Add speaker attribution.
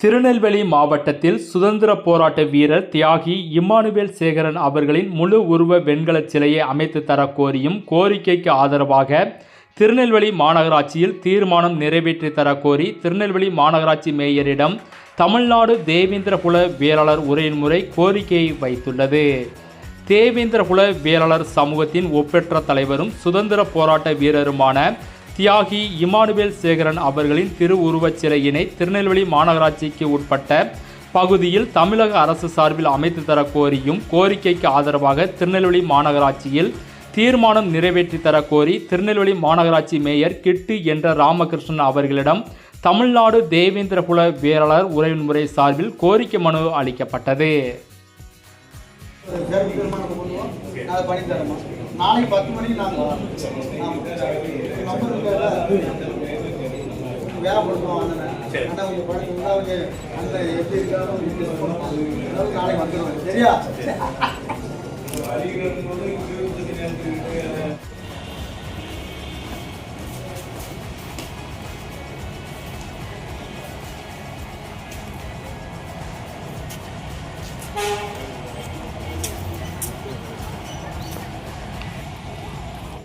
Speaker 1: திருநெல்வேலி மாவட்டத்தில் சுதந்திர போராட்ட வீரர் தியாகி இம்மானுவேல் சேகரன் அவர்களின் முழு உருவ வெண்கலச் சிலையை அமைத்து தர கோரியும் கோரிக்கைக்கு ஆதரவாக திருநெல்வேலி மாநகராட்சியில் தீர்மானம் நிறைவேற்றி தர கோரி திருநெல்வேலி மாநகராட்சி மேயரிடம் தமிழ்நாடு தேவேந்திரகுல வேளாளர் உரையின் முறை கோரிக்கையை வைத்துள்ளது. தேவேந்திரகுல வேளாளர் சமூகத்தின் ஒப்பற்ற தலைவரும் சுதந்திர போராட்ட வீரருமான தியாகி இமானுவேல் சேகரன் அவர்களின் திருவுருவச் சிலையினை திருநெல்வேலி மாநகராட்சிக்கு உட்பட்ட பகுதியில் தமிழக அரசு சார்பில் அமைத்து தர கோரியும் கோரிக்கைக்கு ஆதரவாக திருநெல்வேலி மாநகராட்சியில் தீர்மானம் நிறைவேற்றி தர கோரி திருநெல்வேலி மாநகராட்சி மேயர் கிட்டு என்ற ராமகிருஷ்ணன் அவர்களிடம் தமிழ்நாடு தேவேந்திரகுல வேளாளர் உறவின்முறை சார்பில் கோரிக்கை மனு அளிக்கப்பட்டது.
Speaker 2: நாளைக்கு பத்து மணிக்கு நாங்கள் இருக்குல்ல வேலை கொடுப்போம் அண்ணனை அண்ணா கொஞ்சம் பணம் எப்படி இருக்காரோ நாளைக்கு வந்துடுவேன் சரியா